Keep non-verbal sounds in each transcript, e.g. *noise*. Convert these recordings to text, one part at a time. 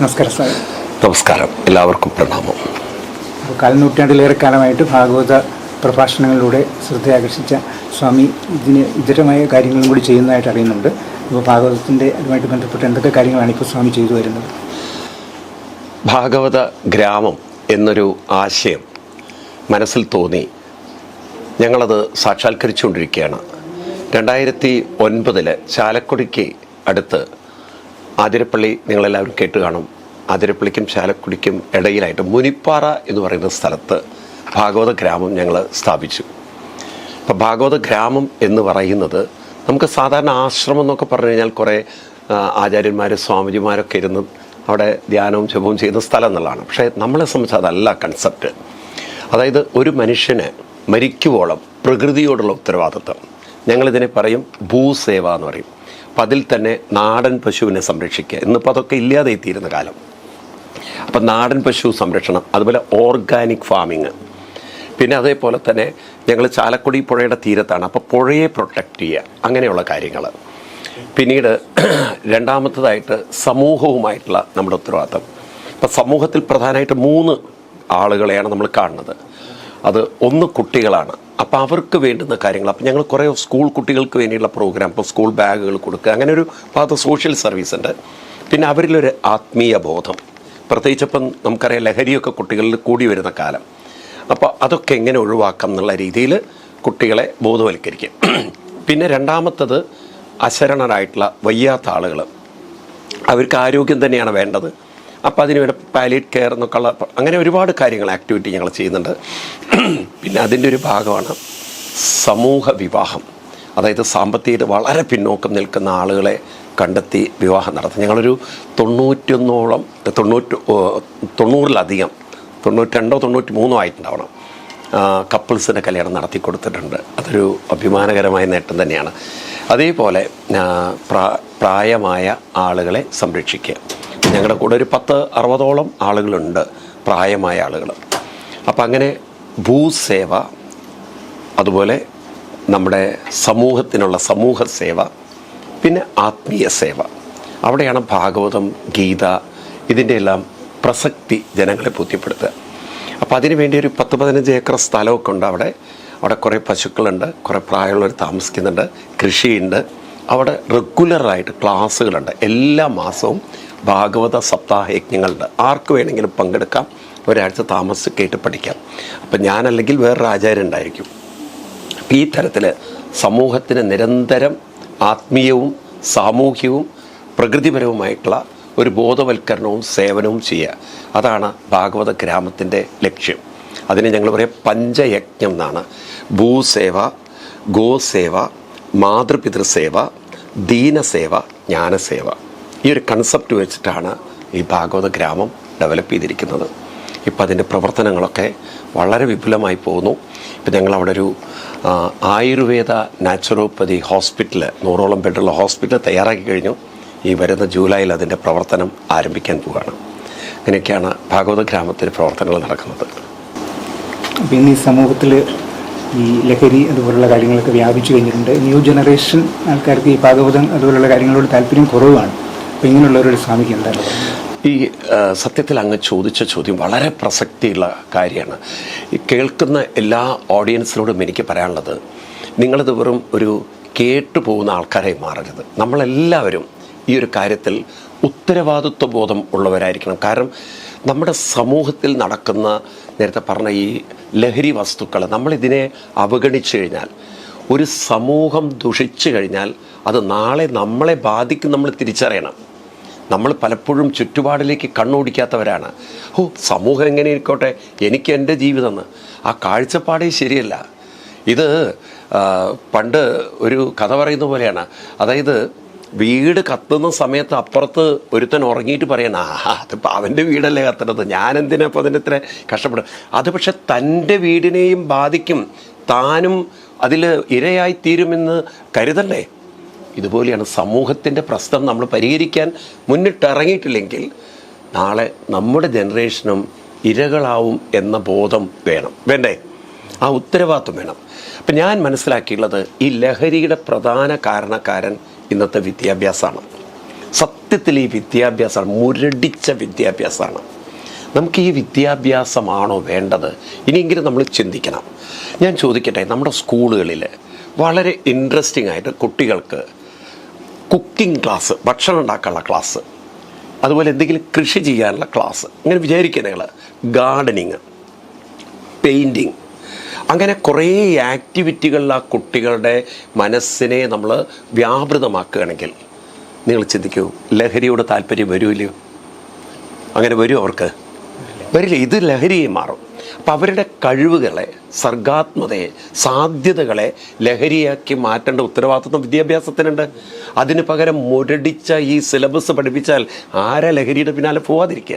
നമസ്കാരം സാർ. നമസ്കാരം. എല്ലാവർക്കും പ്രണാമം. കാൽനൂറ്റാണ്ടിലേറെ കാലമായിട്ട് ഭാഗവത പ്രഭാഷണങ്ങളിലൂടെ ശ്രദ്ധയാകർഷിച്ച സ്വാമി ഇതിന് ഇതരമായ കാര്യങ്ങളും കൂടി ചെയ്യുന്നതായിട്ട് അറിയുന്നുണ്ട്. അപ്പോൾ ഭാഗവതത്തിന്റെ അതുമായിട്ട് ബന്ധപ്പെട്ട് എന്തൊക്കെ കാര്യങ്ങളാണ് ഇപ്പോൾ സ്വാമി ചെയ്തു വരുന്നത്? ഭാഗവത ഗ്രാമം എന്നൊരു ആശയം മനസ്സിൽ തോന്നി. ഞങ്ങളത് സാക്ഷാത്കരിച്ചുകൊണ്ടിരിക്കുകയാണ്. രണ്ടായിരത്തി ഒൻപതിൽ ചാലക്കുടിക്ക് അടുത്ത് ആതിരപ്പള്ളി നിങ്ങളെല്ലാവരും കേട്ട് കാണും. ആതിരപ്പള്ളിക്കും ചാലക്കുടിക്കും ഇടയിലായിട്ട് മുനിപ്പാറ എന്ന് പറയുന്ന സ്ഥലത്ത് ഭാഗവത ഗ്രാമം ഞങ്ങൾ സ്ഥാപിച്ചു. അപ്പോൾ ഭാഗവത ഗ്രാമം എന്ന് പറയുന്നത് നമുക്ക് സാധാരണ ആശ്രമം എന്നൊക്കെ പറഞ്ഞു കഴിഞ്ഞാൽ കുറേ ആചാര്യന്മാർ സ്വാമിജിമാരൊക്കെ ഇരുന്ന് അവിടെ ധ്യാനവും ജപവും ചെയ്യുന്ന സ്ഥലം എന്നുള്ളതാണ്. പക്ഷേ നമ്മളെ സംബന്ധിച്ച് അതല്ല കൺസെപ്റ്റ് അതായത് ഒരു മനുഷ്യന് മരിക്കുവോളം പ്രകൃതിയോടുള്ള ഉത്തരവാദിത്വം. ഞങ്ങളിതിനെ പറയും ഭൂസേവ എന്ന് പറയും. അപ്പം അതിൽ തന്നെ നാടൻ പശുവിനെ സംരക്ഷിക്കുക. ഇന്നിപ്പോൾ അതൊക്കെ ഇല്ലാതെ എത്തിയിരുന്ന കാലം. അപ്പം നാടൻ പശു സംരക്ഷണം അതുപോലെ ഓർഗാനിക് ഫാമിങ് പിന്നെ അതേപോലെ തന്നെ ഞങ്ങൾ ചാലക്കുടി പുഴയുടെ തീരത്താണ്. അപ്പോൾ പുഴയെ പ്രൊട്ടക്റ്റ് ചെയ്യുക. അങ്ങനെയുള്ള കാര്യങ്ങൾ. പിന്നീട് *clears throat* രണ്ടാമത്തതായിട്ട് സമൂഹവുമായിട്ടുള്ള നമ്മുടെ ഉത്തരവാദിത്തം. ഇപ്പം സമൂഹത്തിൽ പ്രധാനമായിട്ട് മൂന്ന് ആളുകളെയാണ് നമ്മൾ കാണുന്നത്. അത് ഒന്ന് കുട്ടികളാണ്. അപ്പോൾ അവർക്ക് വേണ്ടുന്ന കാര്യങ്ങൾ. അപ്പോൾ ഞങ്ങൾ കുറേ സ്കൂൾ കുട്ടികൾക്ക് വേണ്ടിയുള്ള പ്രോഗ്രാം ഇപ്പോൾ സ്കൂൾ ബാഗുകൾ കൊടുക്കുക. അങ്ങനെ ഒരു ഭാഗത്ത് സോഷ്യൽ സർവീസ് ഉണ്ട്. പിന്നെ അവരിലൊരു ആത്മീയ ബോധം. പ്രത്യേകിച്ച് ഇപ്പം നമുക്കറിയാം ലഹരിയൊക്കെ കുട്ടികളിൽ കൂടി വരുന്ന കാലം. അപ്പോൾ അതൊക്കെ എങ്ങനെ ഒഴിവാക്കാം എന്നുള്ള രീതിയിൽ കുട്ടികളെ ബോധവൽക്കരിക്കും. പിന്നെ രണ്ടാമത്തത് അശരണരായിട്ടുള്ള വയ്യാത്ത ആളുകൾ അവർക്ക് ആരോഗ്യം തന്നെയാണ് വേണ്ടത്. അപ്പോൾ അതിന് വേണ്ട പാലിയേറ്റ് കെയർ എന്നൊക്കെയുള്ള അങ്ങനെ ഒരുപാട് കാര്യങ്ങൾ ആക്ടിവിറ്റി ഞങ്ങൾ ചെയ്യുന്നുണ്ട്. പിന്നെ അതിന്റെ ഒരു ഭാഗമാണ് സമൂഹ വിവാഹം. അതായത് സാമ്പത്തികമായിട്ട് വളരെ പിന്നോക്കം നിൽക്കുന്ന ആളുകളെ കണ്ടെത്തി വിവാഹം നടത്തും ഞങ്ങളൊരു തൊണ്ണൂറ്റൊന്നോളം തൊണ്ണൂറ്റ് തൊണ്ണൂറിലധികം തൊണ്ണൂറ്റി രണ്ടോ തൊണ്ണൂറ്റി മൂന്നോ ആയിട്ടുണ്ടാവണം കപ്പിൾസിന്റെ കല്യാണം നടത്തി കൊടുത്തിട്ടുണ്ട്. അതൊരു അഭിമാനകരമായ നേട്ടം തന്നെയാണ്. അതേപോലെ പ്രായമായ ആളുകളെ സംരക്ഷിക്കുക. ഞങ്ങളുടെ കൂടെ ഒരു പത്ത് അറുപതോളം ആളുകളുണ്ട് പ്രായമായ ആളുകൾ അപ്പം അങ്ങനെ ഭൂസേവ അതുപോലെ നമ്മുടെ സമൂഹത്തിനുള്ള സമൂഹ സേവ പിന്നെ ആത്മീയ സേവ അവിടെയാണ് ഭാഗവതം ഗീത ഇതിന്റെ എല്ലാം പ്രസക്തി ജനങ്ങളെ ബോധ്യപ്പെടുത്തുക. അപ്പോൾ അതിനു വേണ്ടി ഒരു പത്ത് പതിനഞ്ച് ഏക്കർ സ്ഥലമൊക്കെ ഉണ്ട് അവിടെ. അവിടെ കുറേ പശുക്കളുണ്ട് കുറേ പ്രായമുള്ളവർ താമസിക്കുന്നുണ്ട് കൃഷിയുണ്ട്. അവിടെ റെഗുലറായിട്ട് ക്ലാസ്സുകളുണ്ട്. എല്ലാ മാസവും ഭാഗവത സപ്താഹ യജ്ഞങ്ങളുണ്ട് ആർക്ക് വേണമെങ്കിലും പങ്കെടുക്കാം? ഒരാഴ്ച കേട്ട് പഠിക്കാം. അപ്പം ഞാനല്ലെങ്കിൽ വേറൊരു ആചാര്യം ഉണ്ടായിരിക്കും ഈ തരത്തിൽ സമൂഹത്തിന് നിരന്തരം ആത്മീയവും സാമൂഹ്യവും പ്രകൃതിപരവുമായിട്ടുള്ള ഒരു ബോധവൽക്കരണവും സേവനവും ചെയ്യുക. അതാണ് ഭാഗവത ഗ്രാമത്തിന്റെ ലക്ഷ്യം. അതിനെ ഞങ്ങൾ പറയാം പഞ്ചയജ്ഞം എന്നാണ്. ഭൂസേവ ഗോസേവ മാതൃപിതൃസേവ ദീനസേവ ജ്ഞാനസേവ. ഈ ഒരു കൺസെപ്റ്റ് വെച്ചിട്ടാണ് ഈ ഭാഗവത ഗ്രാമം ഡെവലപ്പ് ചെയ്തിരിക്കുന്നത്. ഇപ്പം അതിന്റെ പ്രവർത്തനങ്ങളൊക്കെ വളരെ വിപുലമായി പോകുന്നു. ഇപ്പം ഞങ്ങൾ അവിടെ ഒരു ആയുർവേദ നാച്ചുറോപ്പതി ഹോസ്പിറ്റൽ നൂറോളം ബെഡുള്ള ഹോസ്പിറ്റൽ തയ്യാറാക്കി കഴിഞ്ഞു. ഈ വരുന്ന ജൂലൈയിൽ അതിന്റെ പ്രവർത്തനം ആരംഭിക്കാൻ പോവുകയാണ് അങ്ങനെയൊക്കെയാണ് ഭാഗവത ഗ്രാമത്തിൽ പ്രവർത്തനങ്ങൾ നടക്കുന്നത്. പിന്നെ ഈ സമൂഹത്തിൽ ഈ ലഹരി അതുപോലുള്ള കാര്യങ്ങളൊക്കെ വ്യാപിച്ചു കഴിഞ്ഞിട്ടുണ്ട്. ന്യൂ ജനറേഷൻ ആൾക്കാർക്ക് ഈ ഭാഗവതം അതുപോലുള്ള കാര്യങ്ങളോട് താല്പര്യം കുറവാണ്. അപ്പോൾ ഇങ്ങനെയുള്ളവരോട് സ്വാമിക്ക് എന്താണ് ഈ സത്യത്തിൽ അങ്ങ് ചോദിച്ച ചോദ്യം വളരെ പ്രസക്തിയുള്ള കാര്യമാണ്. കേൾക്കുന്ന എല്ലാ ഓഡിയൻസിനോടും എനിക്ക് പറയാനുള്ളത് നിങ്ങളിത് വെറും ഒരു കേട്ടു പോകുന്ന ആൾക്കാരായി മാറരുത്. നമ്മളെല്ലാവരും ഈ ഒരു കാര്യത്തിൽ ഉത്തരവാദിത്വ ബോധം ഉള്ളവരായിരിക്കണം. കാരണം നമ്മുടെ സമൂഹത്തിൽ നടക്കുന്ന നേരത്തെ പറഞ്ഞ ഈ ലഹരി വസ്തുക്കൾ നമ്മളിതിനെ അവഗണിച്ചു കഴിഞ്ഞാൽ ഒരു സമൂഹം ദുഷിച്ചു കഴിഞ്ഞാൽ അത് നാളെ നമ്മളെ ബാധിക്കും നമ്മൾ തിരിച്ചറിയണം. നമ്മൾ പലപ്പോഴും ചുറ്റുപാടിലേക്ക് കണ്ണോടിക്കാത്തവരാണ്. ഓ സമൂഹം എങ്ങനെ ഇരിക്കോട്ടെ? എനിക്ക് എന്റെ ജീവിതം. എന്ന് ആ കാഴ്ചപ്പാടേ ശരിയല്ല. ഇത് പണ്ട് ഒരു കഥ പറയുന്ന പോലെയാണ്. അതായത് വീട് കത്തുന്ന സമയത്ത് അപ്പുറത്ത് ഒരുത്തൻ ഉറങ്ങിയിട്ട് പറയണ ആ അതിപ്പോൾ അവന്റെ വീടല്ലേ കത്തണത് ഞാൻ എന്തിനാ അപ്പോൾ അതിന്റെ ഇത്ര കഷ്ടപ്പെടും അത് പക്ഷെ തന്റെ വീടിനെയും ബാധിക്കും. താനും അതിൽ ഇരയായിത്തീരുമെന്ന് കരുതണ്ടേ ഇതുപോലെയാണ് സമൂഹത്തിന്റെ പ്രശ്നം നമ്മൾ പരിഹരിക്കാൻ മുന്നിട്ടിറങ്ങിയിട്ടില്ലെങ്കിൽ നാളെ നമ്മുടെ ജനറേഷനും ഇരകളാവും എന്ന ബോധം വേണം. വേണ്ടേ? ആ ഉത്തരവാദിത്വം വേണം. അപ്പം ഞാൻ മനസ്സിലാക്കിയുള്ളത് ഈ ലഹരിയുടെ പ്രധാന കാരണക്കാരൻ ഇന്നത്തെ വിദ്യാഭ്യാസമാണ്. സത്യത്തിൽ ഈ വിദ്യാഭ്യാസമാണ് മുരടിച്ച വിദ്യാഭ്യാസമാണ്. നമുക്ക് ഈ വിദ്യാഭ്യാസമാണോ വേണ്ടത്? ഇനിയെങ്കിലും നമ്മൾ ചിന്തിക്കണം. ഞാൻ ചോദിക്കട്ടെ നമ്മുടെ സ്കൂളുകളിൽ വളരെ ഇൻട്രസ്റ്റിംഗ് ആയിട്ട് കുട്ടികൾക്ക് കുക്കിംഗ് ക്ലാസ് ഭക്ഷണം ഉണ്ടാക്കാനുള്ള ക്ലാസ് അതുപോലെ എന്തെങ്കിലും കൃഷി ചെയ്യാനുള്ള ക്ലാസ് ഇങ്ങനെ വിചാരിക്കുക നിങ്ങൾ ഗാർഡനിങ് പെയിന്റിങ് അങ്ങനെ കുറേ ആക്ടിവിറ്റികളിൽ ആ കുട്ടികളുടെ മനസ്സിനെ നമ്മൾ വ്യാപൃതമാക്കുകയാണെങ്കിൽ നിങ്ങൾ ചിന്തിക്കൂ ലഹരിയോട് താല്പര്യം വരുമല്ലോ അങ്ങനെ വരും അവർക്ക്? വരില്ല ഇത് ലഹരിയെ മാറും. അപ്പം അവരുടെ കഴിവുകളെ സർഗാത്മതയെ സാധ്യതകളെ ലഹരിയാക്കി മാറ്റേണ്ട ഉത്തരവാദിത്വം വിദ്യാഭ്യാസത്തിനുണ്ട്. അതിന് പകരം മുരടിച്ച ഈ സിലബസ് പഠിപ്പിച്ചാൽ ആരാ ലഹരിയുടെ പിന്നാലെ പോവാതിരിക്കുക?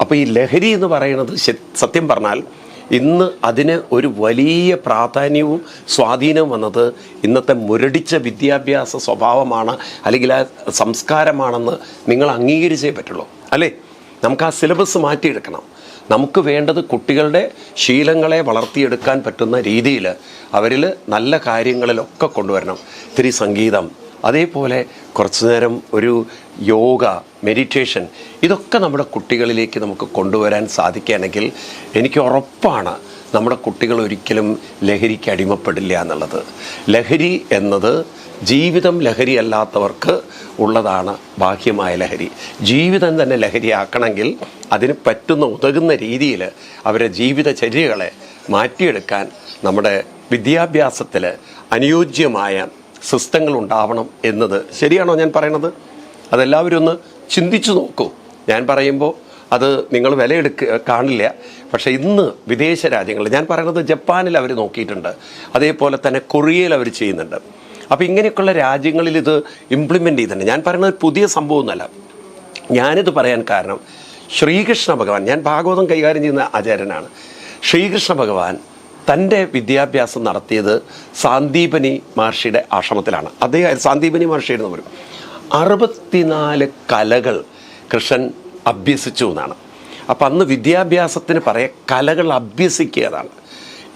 അപ്പോൾ ഈ ലഹരി എന്ന് പറയുന്നത് സത്യം പറഞ്ഞാൽ ഇന്ന് അതിന് ഒരു വലിയ പ്രാധാന്യവും സ്വാധീനവും വന്നത് ഇന്നത്തെ മുരടിച്ച വിദ്യാഭ്യാസ സ്വഭാവമാണ് അല്ലെങ്കിൽ ആ സംസ്കാരമാണെന്ന് നിങ്ങൾ അംഗീകരിച്ചേ പറ്റുള്ളൂ. അല്ലേ? നമുക്ക് ആ സിലബസ് മാറ്റിയെടുക്കണം. നമുക്ക് വേണ്ടത് കുട്ടികളുടെ ശീലങ്ങളെ വളർത്തിയെടുക്കാൻ പറ്റുന്ന രീതിയിൽ അവരിൽ നല്ല കാര്യങ്ങളിലൊക്കെ കൊണ്ടുവരണം. ഇത്തിരി സംഗീതം അതേപോലെ കുറച്ചു നേരം ഒരു യോഗ മെഡിറ്റേഷൻ ഇതൊക്കെ നമ്മുടെ കുട്ടികളിലേക്ക് നമുക്ക് കൊണ്ടുവരാൻ സാധിക്കുകയാണെങ്കിൽ എനിക്ക് ഉറപ്പാണ് നമ്മുടെ കുട്ടികൾ ഒരിക്കലും ലഹരിക്ക് അടിമപ്പെടില്ല എന്നുള്ളത്. ലഹരി എന്നത് ജീവിതം ലഹരി അല്ലാത്തവർക്ക് ഉള്ളതാണ് ബാഹ്യമായ ലഹരി. ജീവിതം തന്നെ ലഹരിയാക്കണമെങ്കിൽ അതിന് പറ്റുന്ന ഉതകുന്ന രീതിയിൽ അവരുടെ ജീവിതചര്യകളെ മാറ്റിയെടുക്കാൻ നമ്മുടെ വിദ്യാഭ്യാസത്തിൽ അനുയോജ്യമായ സിസ്റ്റങ്ങൾ ഉണ്ടാവണം എന്നത് ശരിയാണോ ഞാൻ പറയണത്? അതെല്ലാവരും ഒന്ന് ചിന്തിച്ചു നോക്കൂ. ഞാൻ പറയുമ്പോൾ അത് നിങ്ങൾ വിലയെടുക്ക കാണില്ല. പക്ഷേ ഇന്ന് വിദേശ രാജ്യങ്ങളിൽ ഞാൻ പറയുന്നത് ജപ്പാനിൽ അവർ നോക്കിയിട്ടുണ്ട്. അതേപോലെ തന്നെ കൊറിയയിൽ അവർ ചെയ്യുന്നുണ്ട്. അപ്പോൾ ഇങ്ങനെയൊക്കെയുള്ള രാജ്യങ്ങളിൽ ഇത് ഇംപ്ലിമെന്റ് ചെയ്തിട്ടുണ്ട് ഞാൻ പറയുന്നത് പുതിയ സംഭവമൊന്നുമല്ല. ഞാനിത് പറയാൻ കാരണം ശ്രീകൃഷ്ണ ഭഗവാൻ ഞാൻ ഭാഗവതം കൈകാര്യം ചെയ്യുന്ന ആചാര്യനാണ്. ശ്രീകൃഷ്ണ ഭഗവാൻ തന്റെ വിദ്യാഭ്യാസം നടത്തിയത് സാന്ദീപനി മഹർഷിയുടെ ആശ്രമത്തിലാണ്. അദ്ദേഹം സാന്ദീപനി മഹർഷിയുടെ വരും അറുപത്തിനാല് കലകൾ കൃഷ്ണൻ അഭ്യസിച്ചു എന്നാണ്. അപ്പം അന്ന് വിദ്യാഭ്യാസത്തിന് പറയാൻ കലകൾ അഭ്യസിക്കുക എന്നാണ്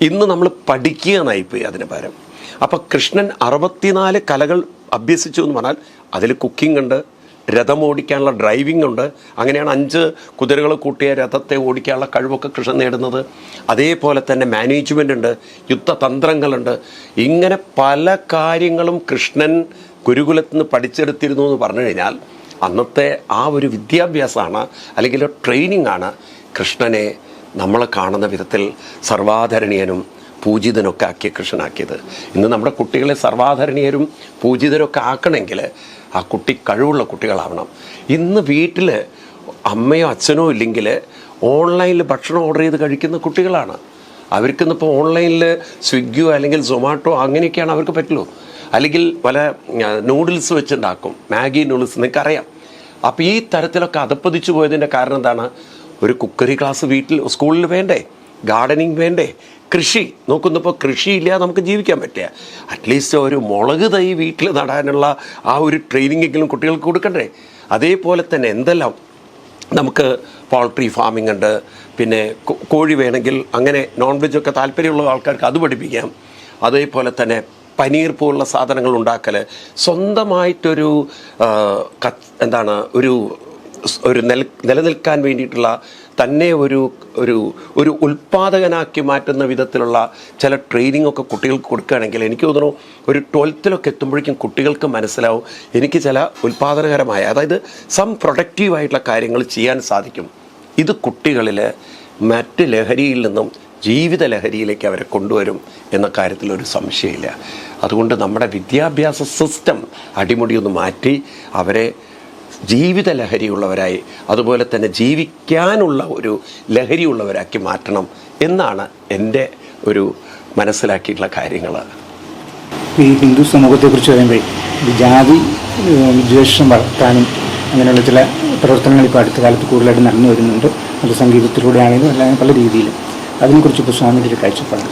ഇന്ന് നമ്മൾ പഠിക്കുക എന്നായിപ്പോയി അതിന് പകരം. അപ്പം കൃഷ്ണൻ അറുപത്തിനാല് കലകൾ അഭ്യസിച്ചു എന്ന് പറഞ്ഞാൽ അതിൽ കുക്കിംഗ് ഉണ്ട് രഥം ഓടിക്കാനുള്ള ഡ്രൈവിംഗ് ഉണ്ട് അങ്ങനെയാണ് അഞ്ച് കുതിരകൾ കൂട്ടിയ രഥത്തെ ഓടിക്കാനുള്ള കഴിവൊക്കെ കൃഷ്ണൻ നേടുന്നത്. അതേപോലെ തന്നെ മാനേജ്മെന്റ് ഉണ്ട് യുദ്ധതന്ത്രങ്ങളുണ്ട്. ഇങ്ങനെ പല കാര്യങ്ങളും കൃഷ്ണൻ ഗുരുകുലത്തിൽ നിന്ന് പഠിച്ചെടുത്തിരുന്നു എന്ന് പറഞ്ഞു കഴിഞ്ഞാൽ അന്നത്തെ ആ ഒരു വിദ്യാഭ്യാസമാണ് അല്ലെങ്കിൽ ട്രെയിനിങ് ആണ് കൃഷ്ണനെ നമ്മൾ കാണുന്ന വിധത്തിൽ സർവാധരണീയനും പൂജിതനൊക്കെ ആക്കിയ കൃഷ്ണനാക്കിയത്. ഇന്ന് നമ്മുടെ കുട്ടികളെ സർവാധരണീയരും പൂജിതരൊക്കെ ആക്കണമെങ്കിൽ ആ കുട്ടി കഴിവുള്ള കുട്ടികളാവണം. ഇന്ന് വീട്ടിൽ അമ്മയോ അച്ഛനോ ഇല്ലെങ്കിൽ ഓൺലൈനിൽ ഭക്ഷണം ഓർഡർ ചെയ്ത് കഴിക്കുന്ന കുട്ടികളാണ്. അവർക്കിന്നിപ്പോൾ ഓൺലൈനിൽ സ്വിഗ്ഗിയോ അല്ലെങ്കിൽ സൊമാറ്റോ അങ്ങനെയൊക്കെയാണ് അവർക്ക് പറ്റുള്ളൂ. അല്ലെങ്കിൽ പല നൂഡിൽസ് വെച്ചുണ്ടാക്കും. മാഗി നൂഡിൽസ് നിങ്ങൾക്കറിയാം. അപ്പോൾ ഈ തരത്തിലൊക്കെ അതപ്പതിച്ചു പോയതിന്റെ കാരണം എന്താണ്? ഒരു കുക്കറി ക്ലാസ് വീട്ടിൽ സ്കൂളിൽ വേണ്ടേ? ഗാർഡനിങ് വേണ്ടേ? കൃഷി. നോക്കുന്നപ്പോൾ കൃഷിയില്ല നമുക്ക് ജീവിക്കാൻ പറ്റില്ല. അറ്റ്ലീസ്റ്റ് ഒരു മുളക് തൈ വീട്ടിൽ നടാനുള്ള ആ ഒരു ട്രെയിനിങ് എങ്കിലും കുട്ടികൾക്ക് കൊടുക്കണ്ടേ? അതേപോലെ തന്നെ എന്തെല്ലാം? നമുക്ക് പോൾട്രി ഫാമിംഗ് ഉണ്ട്. പിന്നെ കോഴി വേണമെങ്കിൽ അങ്ങനെ നോൺ വെജ് ഒക്കെ താല്പര്യമുള്ള ആൾക്കാർക്ക് അത് പഠിപ്പിക്കാം. അതേപോലെ തന്നെ പനീർ പോലുള്ള സാധനങ്ങൾ ഉണ്ടാക്കൽ സ്വന്തമായിട്ടൊരു എന്താണ് ഒരു ഒരു നില നിലനിൽക്കാൻ വേണ്ടിയിട്ടുള്ള തന്നെ ഒരു ഒരു ഒരു ഉൽപാദകനാക്കി മാറ്റുന്ന വിധത്തിലുള്ള ചില ട്രെയിനിങ് ഒക്കെ കുട്ടികൾക്ക് കൊടുക്കുകയാണെങ്കിൽ എനിക്ക് തോന്നുന്നു ഒരു ട്വൽത്തിലൊക്കെ എത്തുമ്പോഴേക്കും കുട്ടികൾക്ക് മനസ്സിലാവും എനിക്ക് ചില ഉൽപാദനകരമായ അതായത് സം പ്രൊഡക്റ്റീവായിട്ടുള്ള കാര്യങ്ങൾ ചെയ്യാൻ സാധിക്കും. ഇത് കുട്ടികളിൽ മറ്റ് ലഹരിയിൽ നിന്നും ജീവിത ലഹരിയിലേക്ക് അവരെ കൊണ്ടുവരും എന്ന കാര്യത്തിൽ ഒരു സംശയമില്ല. അതുകൊണ്ട് നമ്മുടെ വിദ്യാഭ്യാസ സിസ്റ്റം അടിമുടിയൊന്ന് മാറ്റി അവരെ ജീവിത ലഹരിയുള്ളവരായി അതുപോലെ തന്നെ ജീവിക്കാനുള്ള ഒരു ലഹരിയുള്ളവരാക്കി മാറ്റണം എന്നാണ് എന്റെ ഒരു മനസ്സിലാക്കിയിട്ടുള്ള കാര്യങ്ങൾ. ഈ ഹിന്ദു സമൂഹത്തെക്കുറിച്ച് പറയുമ്പോൾ ജാതി വിദ്വേഷം വളർത്താനും അങ്ങനെയുള്ള ചില പ്രവർത്തനങ്ങൾ ഇപ്പോൾ അടുത്ത കാലത്ത് കൂടുതലായിട്ട് നടന്നു വരുന്നുണ്ട്. അത് സംഗീതത്തിലൂടെ ആണെങ്കിലും അല്ലെങ്കിൽ പല രീതിയിലും. അതിനെക്കുറിച്ച് ഇപ്പോൾ സ്വാമിയുടെ ഒരു കാഴ്ചപ്പാട്.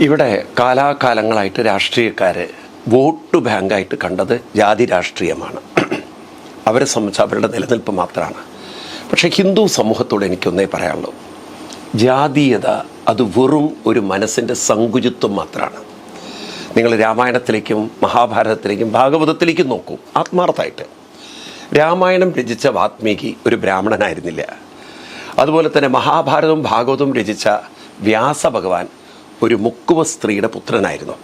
ഇവിടെ കാലാകാലങ്ങളായിട്ട് രാഷ്ട്രീയക്കാർ വോട്ട് ബാങ്കായിട്ട് കണ്ടത് ജാതി രാഷ്ട്രീയമാണ്. അവരെ സംബന്ധിച്ച് അവരുടെ നിലനിൽപ്പ് മാത്രമാണ്. പക്ഷേ ഹിന്ദു സമൂഹത്തോട് എനിക്കൊന്നേ പറയാനുള്ളൂ. ജാതീയത അത് വെറും ഒരു മനസ്സിന്റെ സങ്കുചിത്വം മാത്രമാണ്. നിങ്ങൾ രാമായണത്തിലേക്കും മഹാഭാരതത്തിലേക്കും ഭാഗവതത്തിലേക്കും നോക്കൂ ആത്മാർത്ഥമായിട്ട്. രാമായണം രചിച്ച വാത്മീകി ഒരു ബ്രാഹ്മണനായിരുന്നില്ല. അതുപോലെ തന്നെ മഹാഭാരതവും ഭാഗവതവും രചിച്ച വ്യാസഭഗവാൻ ഒരു മുക്കുവ സ്ത്രീയുടെ പുത്രനായിരുന്നു.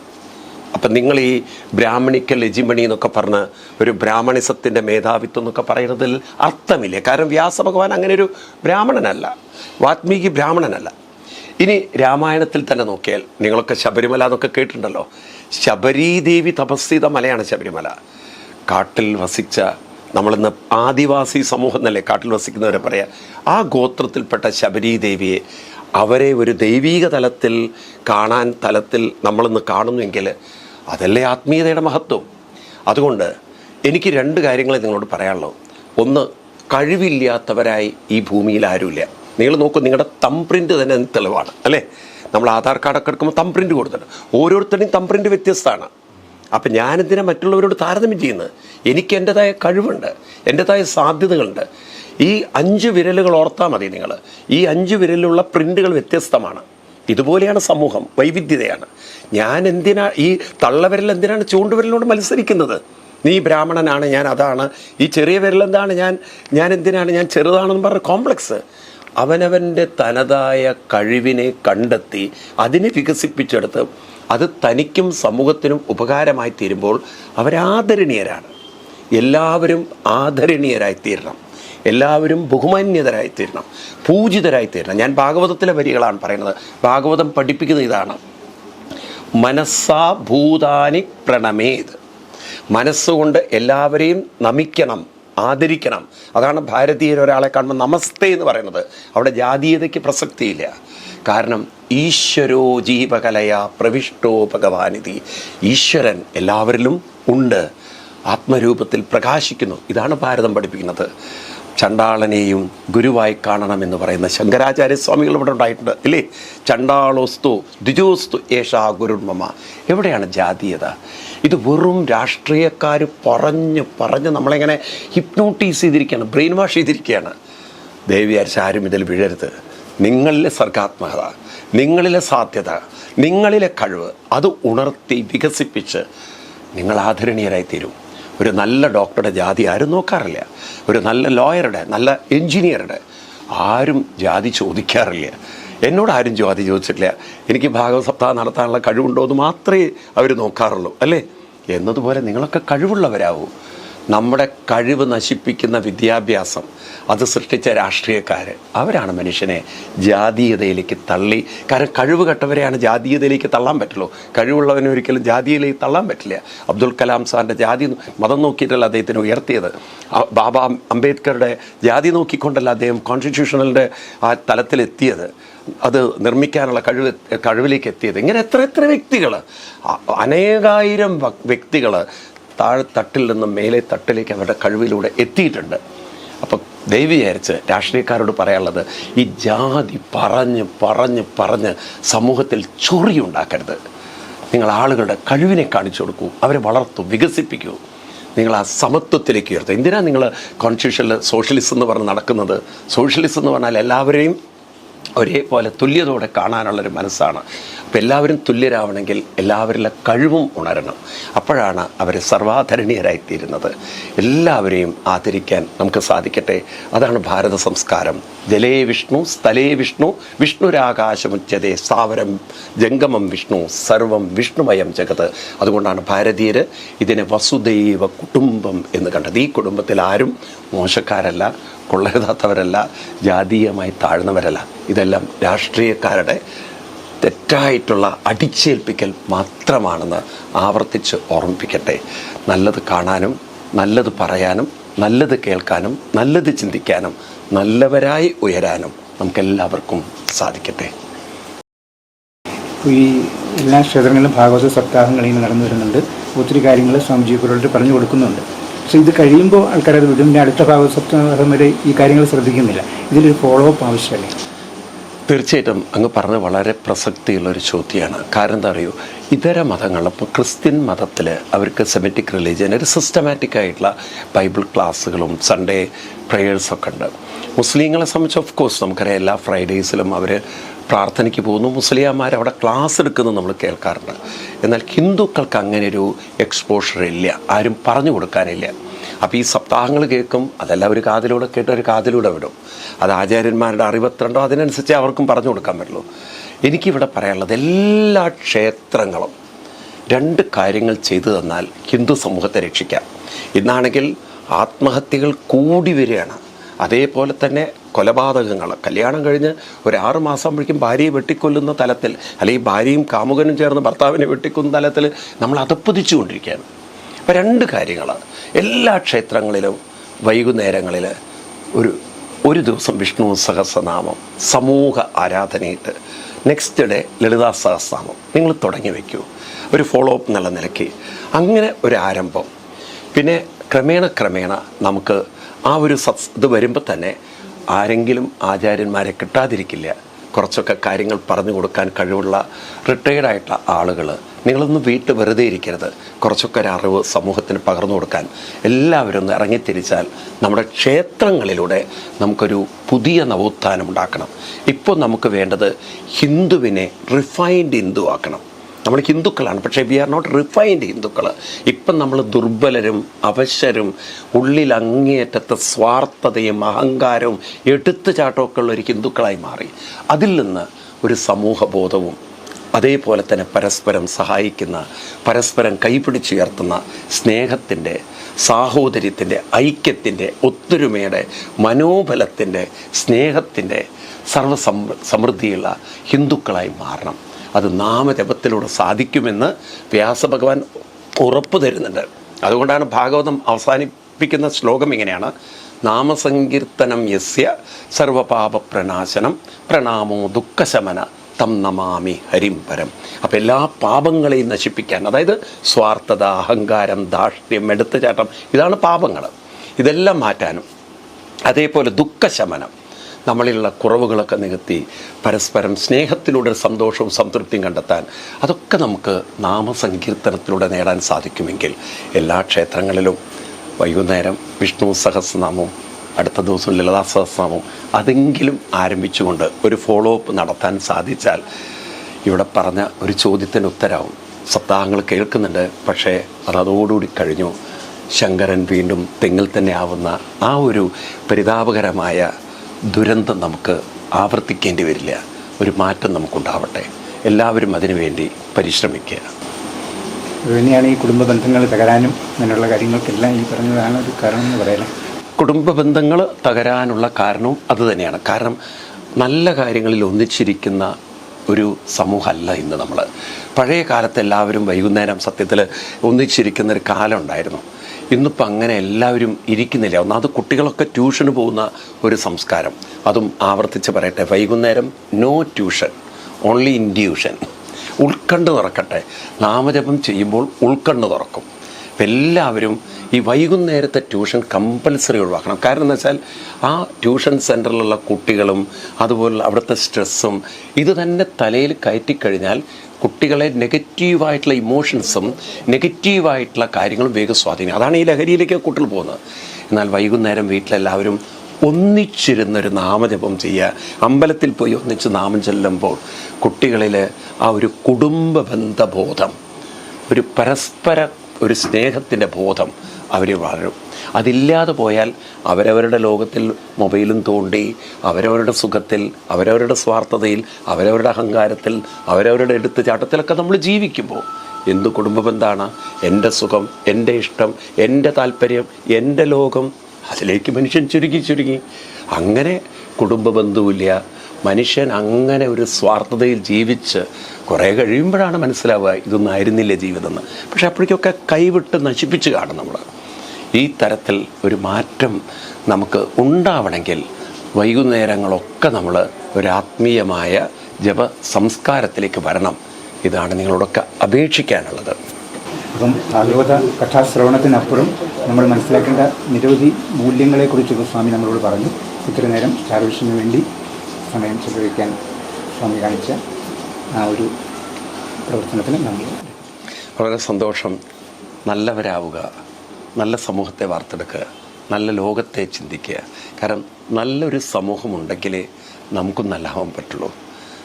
അപ്പം നിങ്ങൾ ഈ ബ്രാഹ്മണിക്കൽ ലജിമണി എന്നൊക്കെ പറഞ്ഞ് ഒരു ബ്രാഹ്മണിസത്തിന്റെ മേധാവിത്വം എന്നൊക്കെ പറയുന്നതിൽ അർത്ഥമില്ല? കാരണം വ്യാസഭഗവാൻ അങ്ങനെ ഒരു ബ്രാഹ്മണനല്ല. വാത്മീകി ബ്രാഹ്മണനല്ല. ഇനി രാമായണത്തിൽ തന്നെ നോക്കിയാൽ നിങ്ങളൊക്കെ ശബരിമല എന്നൊക്കെ കേട്ടിട്ടുണ്ടല്ലോ. ശബരീദേവി തപസ്സിത മലയാണ് ശബരിമല. കാട്ടിൽ വസിച്ച നമ്മളിന്ന് ആദിവാസി സമൂഹം എന്നല്ലേ കാട്ടിൽ വസിക്കുന്നവരെ പറയാം. ആ ഗോത്രത്തിൽപ്പെട്ട ശബരീദേവിയെ അവരെ ഒരു ദൈവീക തലത്തിൽ കാണാൻ തലത്തിൽ നമ്മളിന്ന് കാണുന്നുവെങ്കിൽ അതല്ലേ ആത്മീയതയുടെ മഹത്വം? അതുകൊണ്ട് എനിക്ക് രണ്ട് കാര്യങ്ങളെ നിങ്ങളോട് പറയാനുള്ളൂ. ഒന്ന് കഴിവില്ലാത്തവരായി ഈ ഭൂമിയിൽ ആരുമില്ല. നിങ്ങൾ നോക്കൂ നിങ്ങളുടെ തംപ്രിന്റ് തന്നെ തെളിവാണ് അല്ലേ? നമ്മൾ ആധാർ കാർഡൊക്കെ എടുക്കുമ്പോൾ തംപ്രിന്റ് കൊടുത്തിട്ടുണ്ട് ഓരോരുത്തരുടെയും തംപ്രിന്റ് വ്യത്യസ്തമാണ്. അപ്പം ഞാനെന്തിനാ മറ്റുള്ളവരോട് താരതമ്യം ചെയ്യുന്നത്? എനിക്ക് എന്റെതായ കഴിവുണ്ട് എന്റെതായ സാധ്യതകളുണ്ട്. ഈ അഞ്ച് വിരലുകൾ ഓർത്താൽ മതി നിങ്ങൾ. ഈ അഞ്ച് വിരലിലുള്ള പ്രിന്റുകൾ വ്യത്യസ്തമാണ്. ഇതുപോലെയാണ് സമൂഹം വൈവിധ്യതയാണ്. ഞാൻ എന്തിനാ ഈ തള്ളവരിൽ എന്തിനാണ് ചൂണ്ടുവിരലിനോട് മത്സരിക്കുന്നത്? നീ ബ്രാഹ്മണനാണ് ഞാൻ അതാണ്. ഈ ചെറിയ വിരൽ എന്താണ്? ഞാൻ ഞാൻ എന്തിനാണ്? ഞാൻ ചെറുതാണെന്ന് പറഞ്ഞ കോംപ്ലക്സ് അവനവന്റെ തനതായ കഴിവിനെ കണ്ടെത്തി അതിനെ വികസിപ്പിച്ചെടുത്ത് അത് തനിക്കും സമൂഹത്തിനും ഉപകാരമായി തീരുമ്പോൾ അവരാദരണീയരാണ്. എല്ലാവരും ആദരണീയരായി തീരണം എല്ലാവരും ബഹുമാന്യതരായിത്തീരണം പൂജിതരായിത്തീരണം. പൂജിതരായി തീരണം ഞാൻ ഭാഗവതത്തിലെ വരികളാണ് പറയുന്നത്. ഭാഗവതം പഠിപ്പിക്കുന്ന ഇതാണ്. മനസ്സാ ഭൂതാനി പ്രണമേത്. മനസ്സുകൊണ്ട് എല്ലാവരെയും നമിക്കണം ആദരിക്കണം. അതാണ് ഭാരതീയർ ഒരാളെ കാണുമ്പോൾ നമസ്തേ എന്ന് പറയുന്നത്. അവിടെ ജാതീയതയ്ക്ക് പ്രസക്തിയില്ല. കാരണം ഈശ്വരോ ജീവകലയ പ്രവിഷ്ടോ ഭഗവാനിധി. ഈശ്വരൻ എല്ലാവരിലും ഉണ്ട്. ആത്മരൂപത്തിൽ പ്രകാശിക്കുന്നു. ഇതാണ് ഭാരതം പഠിപ്പിക്കുന്നത്. ചണ്ടാളനെയും ഗുരുവായി കാണണമെന്ന് പറയുന്ന ശങ്കരാചാര്യ സ്വാമികൾ ഇവിടെ ഉണ്ടായിട്ടുണ്ട്. ഇല്ലേ? ചണ്ടാളോസ്തു ദ്വിജോസ്തു ഏഷാ ഗുരുമ്മ എവിടെയാണ് ജാതീയത ഇത് വെറും രാഷ്ട്രീയക്കാർ പറഞ്ഞ് പറഞ്ഞ് നമ്മളെങ്ങനെ ഹിപ്നോട്ടീസ് ചെയ്തിരിക്കുകയാണ് ബ്രെയിൻ വാഷ് ചെയ്തിരിക്കുകയാണ്. ദേവിയാരിച്ച് ആരും ഇതിൽ വീഴരുത്. നിങ്ങളിലെ സർഗാത്മകത നിങ്ങളിലെ സാധ്യത നിങ്ങളിലെ കഴിവ് അത് ഉണർത്തി വികസിപ്പിച്ച് നിങ്ങൾ ആദരണീയരായി തീരും ഒരു നല്ല ഡോക്ടറുടെ ജാതി ആരും നോക്കാറില്ല. ഒരു നല്ല ലോയറുടെ നല്ല എൻജിനീയറുടെ ആരും ജാതി ചോദിക്കാറില്ല. എന്നോട് ആരും ജാതി ചോദിച്ചിട്ടില്ല. എനിക്ക് ഭാഗവത സപ്താഹം നടത്താനുള്ള കഴിവുണ്ടോ എന്ന് മാത്രമേ അവർ നോക്കാറുള്ളൂ. അല്ലേ? എന്നതുപോലെ നിങ്ങളൊക്കെ കഴിവുള്ളവരാവൂ. നമ്മുടെ കഴിവ് നശിപ്പിക്കുന്ന വിദ്യാഭ്യാസം അത് സൃഷ്ടിച്ച രാഷ്ട്രീയക്കാർ അവരാണ് മനുഷ്യനെ ജാതീയതയിലേക്ക് തള്ളി. കാരണം കഴിവ് കെട്ടവരെയാണ് ജാതീയതയിലേക്ക് തള്ളാൻ പറ്റുള്ളൂ. കഴിവുള്ളവനെ ഒരിക്കലും ജാതിയിലേക്ക് തള്ളാൻ പറ്റില്ല. അബ്ദുൽ കലാം സാറിന്റെ ജാതി മതം നോക്കിയിട്ടല്ല അദ്ദേഹത്തിന് ഉയർത്തിയത്. ബാബ അംബേദ്കറുടെ ജാതി നോക്കിക്കൊണ്ടല്ല അദ്ദേഹം കോൺസ്റ്റിറ്റ്യൂഷണലിന്റെ ആ തലത്തിലെത്തിയത്. അത് നിർമ്മിക്കാനുള്ള കഴിവ് കഴിവിലേക്ക് എത്തിയത്. ഇങ്ങനെ എത്ര എത്ര വ്യക്തികൾ അനേകായിരം വ്യക്തികൾ താഴെ തട്ടിൽ നിന്നും മേലെ തട്ടിലേക്ക് അവരുടെ കഴിവിലൂടെ എത്തിയിട്ടുണ്ട്. അപ്പോൾ ദൈവം വിചാരിച്ച് രാഷ്ട്രീയക്കാരോട് പറയാനുള്ളത് ഈ ജാതി പറഞ്ഞ് പറഞ്ഞ് പറഞ്ഞ് സമൂഹത്തിൽ ചൊറി ഉണ്ടാക്കരുത്. നിങ്ങൾ ആളുകളുടെ കഴിവിനെ കാണിച്ചു കൊടുക്കൂ അവരെ വളർത്തൂ വികസിപ്പിക്കൂ. നിങ്ങൾ ആ സമത്വത്തിലേക്ക് ഉയർത്തുക എന്തിനാണ് നിങ്ങൾ കോൺസ്റ്റിറ്റ്യൂഷനിൽ സോഷ്യലിസം എന്ന് പറഞ്ഞ് നടക്കുന്നത്? സോഷ്യലിസം എന്ന് പറഞ്ഞാൽ എല്ലാവരെയും ഒരേപോലെ തുല്യതയോടെ കാണാനുള്ളൊരു മനസ്സാണ്. അപ്പം എല്ലാവരും തുല്യരാവണമെങ്കിൽ എല്ലാവരിലെ കഴിവും ഉണരണം. അപ്പോഴാണ് അവർ സർവാധരണീയരായിത്തീരുന്നത്. എല്ലാവരെയും ആദരിക്കാൻ നമുക്ക് സാധിക്കട്ടെ. അതാണ് ഭാരത സംസ്കാരം. ജലേ വിഷ്ണു സ്ഥലേ വിഷ്ണു വിഷ്ണുരാകാശമുച്ചതേ സ്ഥാവരം ജംഗമം വിഷ്ണു സർവം വിഷ്ണുമയം ജഗത്. അതുകൊണ്ടാണ് ഭാരതീയർ ഇതിനെ വസുദൈവ കുടുംബം എന്ന് കണ്ടത്. ഈ കുടുംബത്തിൽ ആരും മോശക്കാരല്ല. കൊള്ളരുതാത്തവരല്ല ജാതീയമായി താഴ്ന്നവരല്ല. ഇതെല്ലാം രാഷ്ട്രീയക്കാരുടെ തെറ്റായിട്ടുള്ള അടിച്ചേൽപ്പിക്കൽ മാത്രമാണെന്ന് ആവർത്തിച്ച് ഓർമ്മിപ്പിക്കട്ടെ. നല്ലത് കാണാനും നല്ലത് പറയാനും നല്ലത് കേൾക്കാനും നല്ലത് ചിന്തിക്കാനും നല്ലവരായി ഉയരാനും നമുക്കെല്ലാവർക്കും സാധിക്കട്ടെ. ഈ എല്ലാ ക്ഷേത്രങ്ങളിലും ഭാഗവത സപ്താഹങ്ങൾ ഇങ്ങനെ നടന്നു വരുന്നുണ്ട് ഒത്തിരി കാര്യങ്ങൾ സ്വാമിജി പറഞ്ഞു കൊടുക്കുന്നുണ്ട്. പക്ഷെ ഇത് കഴിയുമ്പോൾ ആൾക്കാരെ വിടും. പിന്നെ അടുത്ത ഭാഗം വരെ ഈ കാര്യങ്ങൾ ശ്രദ്ധിക്കുന്നില്ല. ഇതിലൊരു ഫോളോ അപ്പ് ആവശ്യമല്ലേ? തീർച്ചയായിട്ടും അങ്ങ് പറഞ്ഞ വളരെ പ്രസക്തിയുള്ള ഒരു ചോദ്യമാണ്. കാരണം എന്താ അറിയൂ? ഇതര മതങ്ങൾ ഇപ്പോൾ ക്രിസ്ത്യൻ മതത്തിൽ അവർക്ക് സെമറ്റിക് റിലീജിയൻ ഒരു സിസ്റ്റമാറ്റിക് ആയിട്ടുള്ള ബൈബിൾ ക്ലാസ്സുകളും സൺഡേ പ്രേയേഴ്സൊക്കെ ഉണ്ട്. മുസ്ലിങ്ങളെ സംബന്ധിച്ച് ഓഫ് കോഴ്സ് നമുക്കറിയാം എല്ലാ ഫ്രൈഡേയ്സിലും അവർ പ്രാർത്ഥനയ്ക്ക് പോകുന്നു. മുസ്ലിംമാർ അവിടെ ക്ലാസ് എടുക്കുന്നു നമ്മൾ കേൾക്കാറുണ്ട്. എന്നാൽ ഹിന്ദുക്കൾക്ക് അങ്ങനെ ഒരു എക്സ്പോഷർ ഇല്ല. ആരും പറഞ്ഞു കൊടുക്കാനില്ല. അപ്പോൾ ഈ സപ്താഹങ്ങൾ കേൾക്കും അതല്ല ഒരു കാതിലൂടെ കേട്ട് ഒരു കാതിലൂടെ വിടും. അത് ആചാര്യന്മാരുടെ അറിവെത്രണ്ടോ? അതിനനുസരിച്ച് അവർക്കും പറഞ്ഞു കൊടുക്കാൻ പറ്റുള്ളൂ. എനിക്കിവിടെ പറയാനുള്ളത് എല്ലാ ക്ഷേത്രങ്ങളും രണ്ട് കാര്യങ്ങൾ ചെയ്തു തന്നാൽ ഹിന്ദു സമൂഹത്തെ രക്ഷിക്കാം. ഇന്നാണെങ്കിൽ ആത്മഹത്യകൾ കൂടി വരികയാണ്. അതേപോലെ തന്നെ കൊലപാതകങ്ങൾ. കല്യാണം കഴിഞ്ഞ് ഒരു ആറ് മാസം ആകുമ്പോഴേക്കും ഭാര്യയെ വെട്ടിക്കൊല്ലുന്ന തലത്തിൽ അല്ലെങ്കിൽ ഭാര്യയും കാമുകനും ചേർന്ന് ഭർത്താവിനെ വെട്ടിക്കുന്ന തലത്തിൽ നമ്മൾ അതപ്പതിച്ചു കൊണ്ടിരിക്കുകയാണ് അപ്പം രണ്ട് കാര്യങ്ങൾ. എല്ലാ ക്ഷേത്രങ്ങളിലും വൈകുന്നേരങ്ങളിൽ ഒരു ഒരു ദിവസം വിഷ്ണു സഹസ്രനാമം സമൂഹ ആരാധനയിട്ട് നെക്സ്റ്റ് ഡേ ലളിതാ സഹസ്രനാമം നിങ്ങൾ തുടങ്ങി വയ്ക്കൂ ഒരു ഫോളോ അപ്പ് എന്നുള്ള നിലയ്ക്ക്. അങ്ങനെ ഒരു ആരംഭം. പിന്നെ ക്രമേണ ക്രമേണ നമുക്ക് ആ ഒരു സത്സ് ഇത് വരുമ്പോൾ തന്നെ ആരെങ്കിലും ആചാര്യന്മാരെ കിട്ടാതിരിക്കില്ല. കുറച്ചൊക്കെ കാര്യങ്ങൾ പറഞ്ഞു കൊടുക്കാൻ കഴിവുള്ള റിട്ടയർഡായിട്ടുള്ള ആളുകൾ നിങ്ങളൊന്നും വീട്ടിൽ വെറുതെ ഇരിക്കരുത്. കുറച്ചൊക്കെ ഒരു അറിവ് സമൂഹത്തിന് പകർന്നു കൊടുക്കാൻ. എല്ലാവരും ഒന്ന് ഇറങ്ങിത്തിരിച്ചാൽ നമ്മുടെ ക്ഷേത്രങ്ങളിലൂടെ നമുക്കൊരു പുതിയ നവോത്ഥാനം ഉണ്ടാക്കണം. ഇപ്പോൾ നമുക്ക് വേണ്ടത് ഹിന്ദുവിനെ റിഫൈൻഡ് ഹിന്ദു ആക്കണം. നമ്മൾ ഹിന്ദുക്കളാണ് പക്ഷേ വി ആർ നോട്ട് റിഫൈൻഡ് ഹിന്ദുക്കൾ ഇപ്പം നമ്മൾ ദുർബലരും അവശരും ഉള്ളിൽ അങ്ങേയറ്റത്തെ സ്വാർത്ഥതയും അഹങ്കാരവും എടുത്തുചാട്ടമൊക്കെ ഉള്ള ഒരു ഹിന്ദുക്കളായി മാറി. അതിൽ നിന്ന് ഒരു സമൂഹബോധവും അതേപോലെ തന്നെ പരസ്പരം സഹായിക്കുന്ന പരസ്പരം കൈപിടിച്ചുയർത്തുന്ന സ്നേഹത്തിന്റെ സാഹോദര്യത്തിന്റെ ഐക്യത്തിന്റെ ഒത്തൊരുമയുടെ മനോബലത്തിന്റെ സ്നേഹത്തിന്റെ സർവസം സമൃദ്ധിയുള്ള ഹിന്ദുക്കളായി മാറണം. അത് നാമജപത്തിലൂടെ സാധിക്കുമെന്ന് വ്യാസഭഗവാൻ ഉറപ്പ് തരുന്നുണ്ട്. അതുകൊണ്ടാണ് ഭാഗവതം അവസാനിപ്പിക്കുന്ന ശ്ലോകം ഇങ്ങനെയാണ്. നാമസങ്കീർത്തനം യസ്യ സർവപാപ പ്രണാശനം പ്രണാമോ ദുഃഖശമന. തം നമാമി ഹരിം പരം. അപ്പം എല്ലാ പാപങ്ങളെയും നശിപ്പിക്കാൻ അതായത് സ്വാർത്ഥത അഹങ്കാരം ധാർഷ്ട്യം എടുത്തുചാട്ടം ഇതാണ് പാപങ്ങൾ ഇതെല്ലാം മാറ്റാനും അതേപോലെ ദുഃഖശമനം നമ്മളിലുള്ള കുറവുകളൊക്കെ നികത്തി പരസ്പരം സ്നേഹത്തിലൂടെ സന്തോഷവും സംതൃപ്തിയും കണ്ടെത്താൻ അതൊക്കെ നമുക്ക് നാമസങ്കീർത്തനത്തിലൂടെ നേടാൻ സാധിക്കുമെങ്കിൽ എല്ലാ ക്ഷേത്രങ്ങളിലും വൈകുന്നേരം വിഷ്ണു സഹസ്രനാമവും അടുത്ത ദിവസം ലളിതാ സഹസ്രനാമം അതെങ്കിലും ആരംഭിച്ചുകൊണ്ട് ഒരു ഫോളോ അപ്പ് നടത്താൻ സാധിച്ചാൽ ഇവിടെ പറഞ്ഞ ഒരു ചോദ്യത്തിന് ഉത്തരവും. സപ്താഹങ്ങൾ കേൾക്കുന്നുണ്ട് പക്ഷേ അത് അതോടുകൂടി കഴിഞ്ഞു. ശങ്കരൻ വീണ്ടും തെങ്ങിൽ തന്നെ ആവുന്ന ആ ഒരു പരിതാപകരമായ ദുരന്തം നമുക്ക് ആവർത്തിക്കേണ്ടി വരില്ല. ഒരു മാറ്റം നമുക്കുണ്ടാവട്ടെ. എല്ലാവരും അതിനുവേണ്ടി പരിശ്രമിക്കുക. അതുതന്നെയാണ് ഈ കുടുംബ ബന്ധങ്ങൾ തകരാനും അങ്ങനെയുള്ള കാര്യങ്ങൾക്കെല്ലാം ഈ പറഞ്ഞതാണ് ഒരു കാരണം എന്ന് പറയലേ കുടുംബ ബന്ധങ്ങൾ തകരാനുള്ള കാരണവും അതുതന്നെയാണ് കാരണം നല്ല കാര്യങ്ങളിൽ ഒന്നിച്ചിരിക്കുന്ന ഒരു സമൂഹമല്ല ഇന്ന് നമ്മൾ. പഴയ കാലത്ത് എല്ലാവരും വൈകുന്നേരം സത്യത്തിൽ ഒന്നിച്ചിരിക്കുന്ന ഒരു കാലം ഉണ്ടായിരുന്നു. ഇന്നിപ്പോൾ അങ്ങനെ എല്ലാവരും ഇരിക്കുന്നില്ല. ഒന്നാമത് കുട്ടികളൊക്കെ ട്യൂഷന് പോകുന്ന ഒരു സംസ്കാരം. അതും ആവർത്തിച്ച് പറയട്ടെ. വൈകുന്നേരം നോ ട്യൂഷൻ ഓൺലി ഇൻഡ്യൂഷൻ ഉൾക്കണ്ണ് തുറക്കട്ടെ. നാമജപം ചെയ്യുമ്പോൾ ഉൾക്കണ്ണ് തുറക്കും. അപ്പം എല്ലാവരും ഈ വൈകുന്നേരത്തെ ട്യൂഷൻ കമ്പൽസറി ഒഴിവാക്കണം. കാരണം എന്ന് വെച്ചാൽ ആ ട്യൂഷൻ സെന്ററിലുള്ള കുട്ടികളും അതുപോലെ അവിടുത്തെ സ്ട്രെസ്സും ഇത് തന്നെ തലയിൽ കയറ്റിക്കഴിഞ്ഞാൽ കുട്ടികളെ നെഗറ്റീവായിട്ടുള്ള ഇമോഷൻസും നെഗറ്റീവായിട്ടുള്ള കാര്യങ്ങളും വേഗം സ്വാധീനം അതാണ് ഈ ലഹരിയിലേക്ക് കുട്ടികൾ പോകുന്നത്. എന്നാൽ വൈകുന്നേരം വീട്ടിലെല്ലാവരും ഒന്നിച്ചിരുന്നൊരു നാമജപം ചെയ്യുക. അമ്പലത്തിൽ പോയി ഒന്നിച്ച് നാമം ചെല്ലുമ്പോൾ കുട്ടികളിൽ ആ ഒരു കുടുംബ ബന്ധബോധം ഒരു പരസ്പര ഒരു സ്നേഹത്തിന്റെ ബോധം അവർ വളരും. അതില്ലാതെ പോയാൽ അവരവരുടെ ലോകത്തിൽ മൊബൈലും തോണ്ടി അവരവരുടെ സുഖത്തിൽ അവരവരുടെ സ്വാർത്ഥതയിൽ അവരവരുടെ അഹങ്കാരത്തിൽ അവരവരുടെ എടുത്തുചാട്ടത്തിലൊക്കെ നമ്മൾ ജീവിക്കുമ്പോൾ എന്ത് കുടുംബ ബന്ധമാണ് എന്റെ സുഖം എന്റെ ഇഷ്ടം എന്റെ താല്പര്യം എന്റെ ലോകം. അതിലേക്ക് മനുഷ്യൻ ചുരുങ്ങി ചുരുങ്ങി. അങ്ങനെ കുടുംബ ബന്ധുവില്ല മനുഷ്യൻ അങ്ങനെ ഒരു സ്വാർത്ഥതയിൽ ജീവിച്ച് കുറേ കഴിയുമ്പോഴാണ് മനസ്സിലാവുക ഇതൊന്നും ആയിരുന്നില്ല ജീവിതം എന്ന് പക്ഷെ അപ്പോഴേക്കൊക്കെ കൈവിട്ട് നശിപ്പിച്ച് കാണും നമ്മൾ ഈ തരത്തിൽ ഒരു മാറ്റം നമുക്ക് ഉണ്ടാവണമെങ്കിൽ വൈകുന്നേരങ്ങളൊക്കെ നമ്മൾ ഒരു ആത്മീയമായ ജപ സംസ്കാരത്തിലേക്ക് വരണം. ഇതാണ് നിങ്ങളോടൊക്കെ അപേക്ഷിക്കാനുള്ളത്. അപ്പം ഭാഗവത കഥാശ്രവണത്തിനപ്പുറം നമ്മൾ മനസ്സിലാക്കേണ്ട നിരവധി മൂല്യങ്ങളെക്കുറിച്ച് സ്വാമി നമ്മളോട് പറഞ്ഞു. ഇത്ര നേരം സ്റ്റാർവിഷന് വേണ്ടി സമയം ചെലവഴിക്കാൻ സ്വാമി കാണിച്ച ആ ഒരു പ്രവർത്തനത്തിന് നന്ദി. വളരെ സന്തോഷം. നല്ലവരാവുക. നല്ല സമൂഹത്തെ വാർത്തെടുക്കുക. നല്ല ലോകത്തെ ചിന്തിക്കുക. കാരണം നല്ലൊരു സമൂഹമുണ്ടെങ്കിലേ നമുക്കും നല്ലാവാൻ പറ്റുള്ളൂ.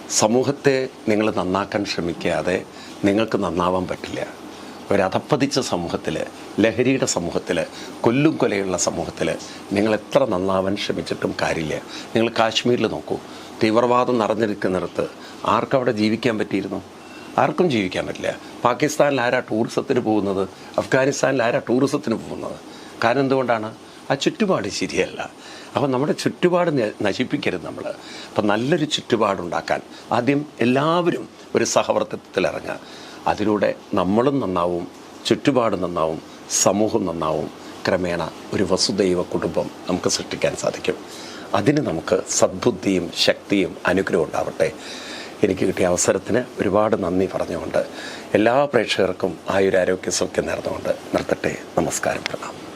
സമൂഹത്തെ നിങ്ങൾ നന്നാക്കാൻ ശ്രമിക്കാതെ നിങ്ങൾക്ക് നന്നാവാൻ പറ്റില്ല. ഒരധപ്പതിച്ച സമൂഹത്തിൽ ലഹരിയുടെ സമൂഹത്തിൽ കൊല്ലും കൊലയുള്ള സമൂഹത്തിൽ നിങ്ങൾ എത്ര നന്നാവാൻ ശ്രമിച്ചിട്ടും കാര്യമില്ല. നിങ്ങൾ കാശ്മീരിൽ നോക്കൂ. തീവ്രവാദം നിറഞ്ഞിരിക്കുന്നിടത്ത് ആർക്കവിടെ ജീവിക്കാൻ പറ്റിയിരുന്നു? ആർക്കും ജീവിക്കാൻ പറ്റില്ല. പാകിസ്ഥാനിൽ ആരാ ടൂറിസത്തിന് പോകുന്നത്? അഫ്ഗാനിസ്ഥാനിൽ ആരാ ടൂറിസത്തിന് പോകുന്നത്? കാരണം എന്തുകൊണ്ടാണ്? ആ ചുറ്റുപാട് ശരിയല്ല. അപ്പോൾ നമ്മുടെ ചുറ്റുപാട് നശിപ്പിക്കരുത് നമ്മൾ അപ്പം നല്ലൊരു ചുറ്റുപാടുണ്ടാക്കാൻ ആദ്യം എല്ലാവരും ഒരു സഹവർത്തിത്വത്തിൽ ഇറങ്ങുക അതിലൂടെ നമ്മളും നന്നാവും ചുറ്റുപാട് നന്നാവും സമൂഹം നന്നാവും. ക്രമേണ ഒരു വസുദൈവ കുടുംബം നമുക്ക് സൃഷ്ടിക്കാൻ സാധിക്കും. അതിന് നമുക്ക് സദ്ബുദ്ധിയും ശക്തിയും അനുഗ്രഹം ഉണ്ടാവട്ടെ. എനിക്ക് കിട്ടിയ അവസരത്തിന് ഒരുപാട് നന്ദി പറഞ്ഞുകൊണ്ട് എല്ലാ പ്രേക്ഷകർക്കും ആ ഒരു ആരോഗ്യ സൗഖ്യം നേർന്നുകൊണ്ട് നിർത്തട്ടെ. നമസ്കാരം പ്രണാം